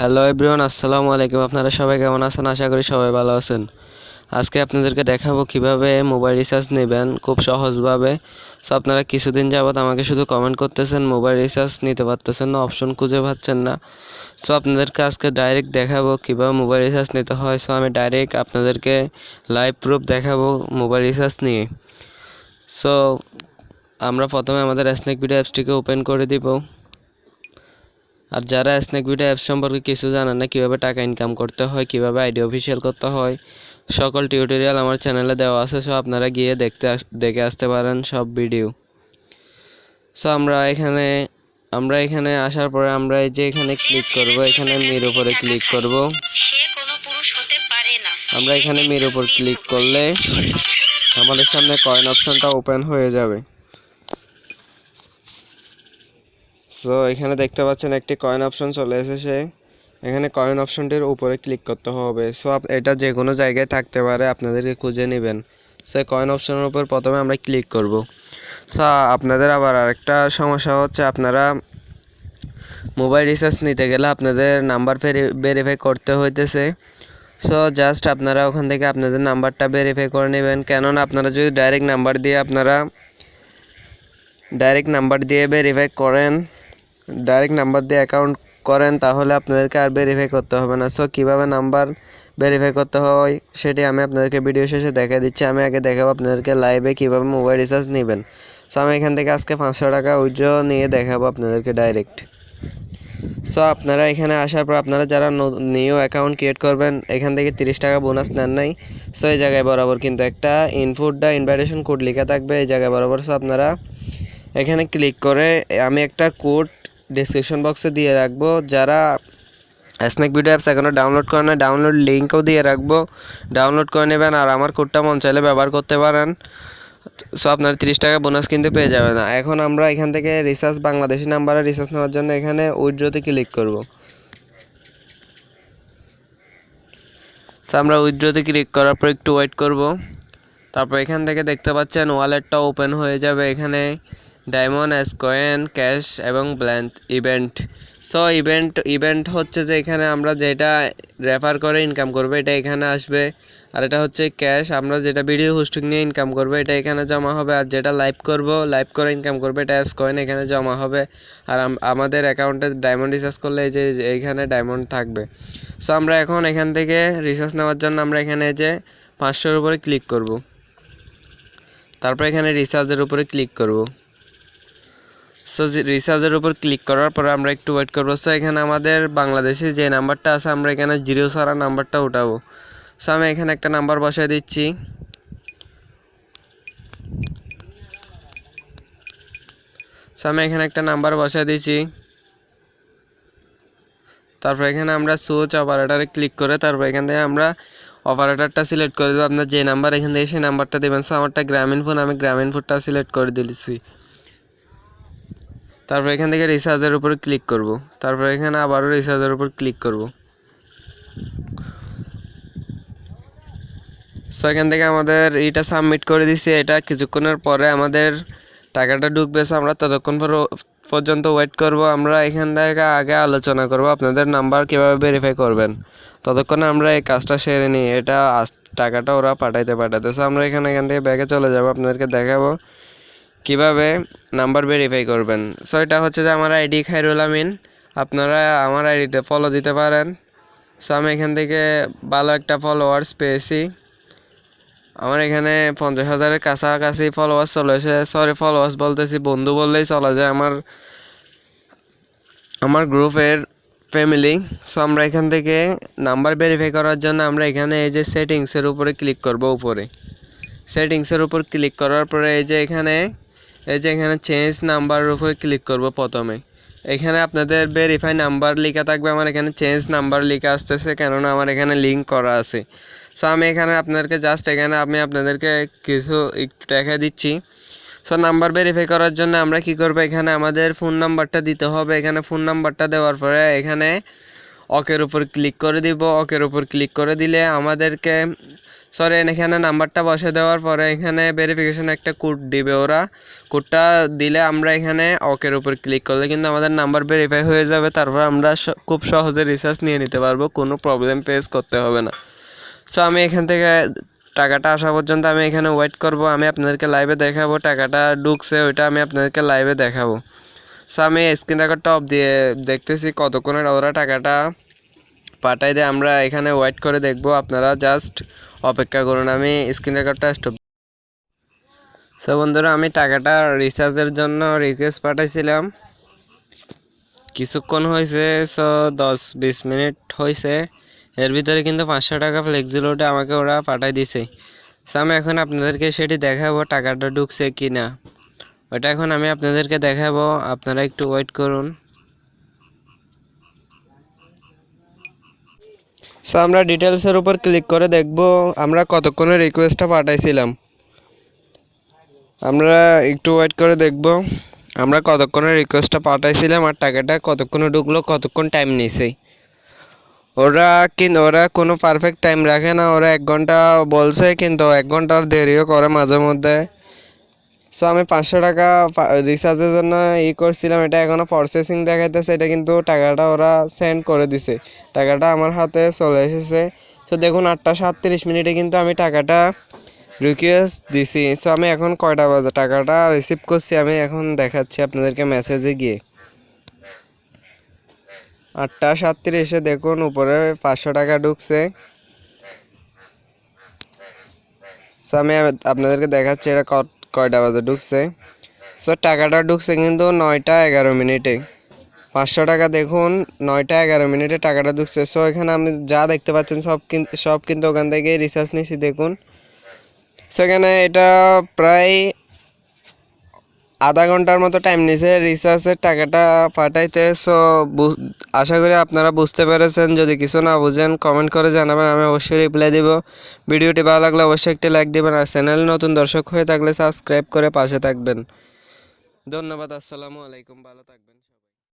Hello everyone আসসালামু আলাইকুম। আপনারা সবাই কেমন আছেন? আশা করি সবাই ভালো আছেন। আজকে আপনাদেরকে দেখাবো কীভাবে মোবাইল রিচার্জ নেবেন খুব সহজভাবে। সো আপনারা কিছুদিন যাবত আমাকে শুধু কমেন্ট করতেছেন মোবাইল রিচার্জ নিতে পারতেছেন না অপশন খুঁজে পাচ্ছেন না। সো আপনাদেরকে আজকে ডাইরেক্ট দেখাবো কীভাবে মোবাইল রিচার্জ নিতে হয়। সো আমি ডাইরেক্ট আপনাদেরকে লাইভ প্রুফ দেখাবো মোবাইল রিচার্জ নিয়ে। সো আমরা প্রথমে আমাদের স্ন্যাক ভিডিও অ্যাপসটিকে ওপেন করে দিব। আর যারা স্ন্যাক ভিডিও অ্যাপস সম্পর্কে কিছু জানেন না কীভাবে টাকা ইনকাম করতে হয় কীভাবে আইডি অফিসিয়াল করতে হয় সকল টিউটোরিয়াল আমার চ্যানেলে দেওয়া আছে সো আপনারা গিয়ে দেখতে আস- দেখে আসতে পারেন সব ভিডিও সো আমরা এখানে আমরা এখানে আসার পরে আমরা এই যে এখানে ক্লিক করব এখানে মের উপরে ক্লিক করব। আমরা এখানে মের উপর ক্লিক করলে আমাদের সামনে কয়েন অপশনটা ওপেন হয়ে যাবে। সো এখানে দেখতে পাচ্ছেন একটি কয়েন অপশন চলে এসেছে। এখানে কয়েন অপশনটির উপরে ক্লিক করতে হবে। সো এটা যে কোনো জায়গায় থাকতে পারে, আপনাদেরকে খুঁজে নেবেন। সো কয়েন অপশনের উপর প্রথমে আমরা ক্লিক করব। সো আপনাদের আবার আরেকটা সমস্যা হচ্ছে, আপনারা মোবাইল রিচার্জ নিতে গেলে আপনাদের নাম্বার ভেরিফাই করতে হইতেছে। সো জাস্ট আপনারা ওখান থেকে আপনাদের নাম্বারটা ভেরিফাই করে নেবেন। কেননা, আপনারা যদি ডাইরেক্ট নাম্বার দিয়ে আপনারা ডাইরেক্ট নাম্বার দিয়ে ভেরিফাই করেন ডাইরেক্ট নাম্বার দিয়ে অ্যাকাউন্ট করেন, তাহলে আপনাদেরকে আর ভেরিফাই করতে হবে না। সো কীভাবে নাম্বার ভেরিফাই করতে হয়, সেটি আমি আপনাদেরকে ভিডিও শেষে দেখা দিচ্ছি। আমি আগে দেখাবো আপনাদেরকে লাইভে কীভাবে মোবাইল রিচার্জ নেবেন। সো আমি এখান থেকে আজকে পাঁচশো টাকা উইথড্র নিয়ে দেখাবো আপনাদেরকে ডাইরেক্ট সো আপনারা এখানে আসার পর আপনারা যারা নিউ অ্যাকাউন্ট ক্রিয়েট করবেন, এখান থেকে তিরিশ টাকা বোনাস নেন নাই। সো এই জায়গায় বরাবর কিন্তু একটা ইনপুট দা ইনভাইটেশন কোড লেখা থাকবে, এই জায়গায় বরাবর। সো আপনারা এখানে ক্লিক করে, আমি একটা কোড ডিসক্রিপশন বক্সে দিয়ে রাখব। যারা স্ন্যাক ভিডিও অ্যাপস এখনও ডাউনলোড করে না ডাউনলোড লিঙ্কও দিয়ে রাখব। ডাউনলোড করে নেবেন আর আমার কোডটা মন চাইলে ব্যবহার করতে পারেন। সো আপনার তিরিশ টাকা বোনাস কিন্তু পেয়ে যাবেন। না এখন আমরা এখান থেকে রিচার্জ বাংলাদেশি নাম্বারে রিচার্জ নেওয়ার জন্য এখানে উইথড্রোতে ক্লিক করব। সো আমরা উইথড্রোতে ক্লিক করার পর একটু ওয়েট করব। তারপর এখান থেকে দেখতে পাচ্ছেন ওয়ালেটটা ওপেন হয়ে যাবে এখানে। ডায়মন্ড এস কয়েন ক্যাশ এবং bland event so event event হচ্ছে যে এখানে আমরা যেটা রেফার করে ইনকাম করব, এটা এখানে আসবে। আর এটা হচ্ছে ক্যাশ আমরা যেটা ভিডিও হোস্টিং নিয়ে ইনকাম করব, এটা এখানে জমা হবে। আর যেটা লাইভ করব লাইভ করে ইনকাম করব, এটা এস কয়েন এখানে জমা হবে। আর আমাদের অ্যাকাউন্টে ডায়মন্ড রিচার্জ করলে এই যে এইখানে ডায়মন্ড থাকবে। সো আমরা এখন এখান থেকে রিচার্জ নেওয়ার জন্য আমরা এখানে যে পাঁচশোর উপরে ক্লিক করব। তারপর এখানে রিচার্জের উপরে ক্লিক করব। সো রিচার্জের উপর ক্লিক করার পরে আমরা একটু ওয়েট করব। সো এখানে আমাদের বাংলাদেশে যে নাম্বারটা আছে, আমরা এখানে জিরো সারা নাম্বারটা উঠাবো। সো আমি এখানে একটা নাম্বার বসাই দিচ্ছি। সো আমি এখানে একটা নাম্বার বসাই দিচ্ছি। তারপর এখানে আমরা সুইচ অপারেটারে ক্লিক করে তারপর এখান থেকে আমরা অপারেটারটা সিলেক্ট করে দেবো। আপনার যে নাম্বার এখান থেকে সেই নাম্বারটা দেবেন। সো আমারটা গ্রামীণ ফোন আমি গ্রামীণ ফোনটা সিলেক্ট করে দিয়েছি তারপর এখান থেকে রিচার্জের উপর ক্লিক করব। তারপর এখানে আবারও রিচার্জের উপর ক্লিক করব। সো এখান থেকে আমাদের এটা সাবমিট করে দিছি। এটা কিছুক্ষণের পরে আমাদের টাকাটা ঢুকবে। আমরা ততক্ষণ পর- পর্যন্ত ওয়েট করব। আমরা এখান থেকে আগে আলোচনা করব আপনাদের নাম্বার কীভাবে ভেরিফাই করবেন। ততক্ষণে আমরা এই কাজটা সেরে নিই। এটা টাকাটা ওরা পাঠাইতে পাঠাতে সো আমরা এখানে এখান থেকে ব্যাগে চলে যাব। আপনাদেরকে দেখাবো। কীভাবে নাম্বার ভেরিফাই করবেন? সো এটা হচ্ছে যে আমার আইডি খাইরুল আমিন। আপনারা আমার আইডিতে ফলো দিতে পারেন। সো আমি এখান থেকে ভালো একটা ফলোয়ার্স পেয়েছি। আমার এখানে পঞ্চাশ হাজারের কাছাকাছি ফলোয়ার্স চলে এসে সরি ফলোয়ার্স বলতেছি, বন্ধু বললেই চলা যায় আমার আমার গ্রুপের ফ্যামিলি সো আমরা এখান থেকে নাম্বার ভেরিফাই করার জন্য আমরা এখানে এই যে সেটিংসের উপরে ক্লিক করব উপরে। সেটিংসের উপর ক্লিক করার পরে এই যে এখানে এই যে এখানে চেঞ্জ নাম্বারের উপরে ক্লিক করব প্রথমে। এখানে আপনাদের ভেরিফাই নাম্বার লেখা থাকবে, আমার এখানে চেঞ্জ নাম্বার লেখা আসতেছে, কেননা আমার এখানে লিঙ্ক করা আছে। সো আমি এখানে আপনাদেরকে জাস্ট এখানে আমি আপনাদেরকে কিছু একটু দেখা দিচ্ছি। সো নাম্বার ভেরিফাই করার জন্য আমরা কি করব? এখানে আমাদের ফোন নাম্বারটা দিতে হবে। এখানে ফোন নাম্বারটা দেওয়ার পরে এখানে অকের উপর ক্লিক করে দিব, অকের উপর ক্লিক করে দিলে আমাদেরকে সরি এখানে নাম্বারটা বসে দেওয়ার পরে এখানে ভেরিফিকেশন একটা কোড দিবে ওরা। কোডটা দিলে আমরা এখানে অকের উপর ক্লিক করলে কিন্তু আমাদের নাম্বার ভেরিফাই হয়ে যাবে, তারপর আমরা খুব সহজে রিসার্চ নিয়ে নিতে পারব, কোনো প্রবলেম ফেস করতে হবে না। সো আমি এখান থেকে টাকাটা আসা পর্যন্ত আমি এখানে ওয়েট করব, আমি আপনাদেরকে লাইভে দেখাবো, টাকাটা ঢুকছে, ওইটা আমি আপনাদেরকে লাইভে দেখাবো। সো আমি স্ক্রিন রেকর্ডটা অফ দিয়ে দেখতেছি কতক্ষণের ওরা টাকাটা পাঠাই দিয়ে। আমরা এখানে ওয়েট করে দেখব, আপনারা জাস্ট অপেক্ষা করুন। আমি স্ক্রিন রেকর্ডটা স্টপ সো বন্ধুরা, আমি টাকাটা রিচার্জের জন্য রিকোয়েস্ট পাঠাইছিলাম। কিছুক্ষণ হয়েছে সো দশ বিশ মিনিট হয়েছে এর ভিতরে কিন্তু পাঁচশো টাকা ফ্লেক্সিলোডে আমাকে ওরা পাঠাই দিছে। সো আমি এখন আপনাদেরকে সেটি দেখাবো, টাকাটা ঢুকছে কি না ওটা এখন আমি আপনাদেরকে দেখাবো। আপনারা একটু ওয়েট করুন। সো আমরা ডিটেলসের উপর ক্লিক করে দেখব আমরা কতক্ষণের রিকোয়েস্টটা পাঠাইছিলাম। আমরা একটু ওয়েট করে দেখব আমরা কতক্ষণের রিকোয়েস্টটা পাঠাইছিলাম আর টাকাটা কতক্ষণে ঢুকলো, কতক্ষণ টাইম নিছে। ওরা কিন্তু ওরা কোনো পারফেক্ট টাইম রাখে না, ওরা এক ঘণ্টা বলছে, কিন্তু এক ঘণ্টার দেরিও করে মাঝে মধ্যে। সো আমি পাঁচশো টাকা রিচার্জের জন্য ই করছিলাম। এটা এখনও প্রসেসিং দেখাইতেছে। এটা কিন্তু টাকাটা ওরা সেন্ড করে দিছে। টাকাটা আমার হাতে চলে এসেছে। সো দেখুন, আটটা সাতত্রিশ মিনিটে কিন্তু আমি টাকাটা রিকোয়েস্ট দিছি। সো আমি এখন কয়টা বাজে? টাকাটা রিসিভ করছি। আমি এখন দেখাচ্ছি আপনাদেরকে মেসেজে গিয়ে। আটটা সাতত্রিশে দেখুন, উপরে পাঁচশো টাকা ঢুকছে। সো আমি আপনাদেরকে দেখাচ্ছি এটা ক- কয়টা বাজে ঢুকছে? সো টাকাটা ঢুকছে কিন্তু নয়টা এগারো মিনিটে। পাঁচশো টাকা দেখুন, নয়টা এগারো মিনিটে টাকাটা ঢুকছে। সো এখানে আপনি যা দেখতে পাচ্ছেন সব কিন্তু সব কিন্তু ওখান থেকে রিচার্জ নিয়েছি, দেখুন। সেখানে এটা প্রায় আধা ঘণ্টার মতো টাইম নিছে রিচার্জের টাকাটা পাঠাইতে। সো আশা করি আপনারা বুঝতে পেরেছেন। যদি কিছু না বুঝেন কমেন্ট করে জানাবেন, আমি অবশ্যই রিপ্লাই দিব। ভিডিওটি ভালো লাগলে অবশ্যই একটি লাইক দেবেন আর চ্যানেল নতুন দর্শক হয়ে থাকলে সাবস্ক্রাইব করে পাশে থাকবেন। ধন্যবাদ, আসসালামু আলাইকুম, ভালো থাকবেন।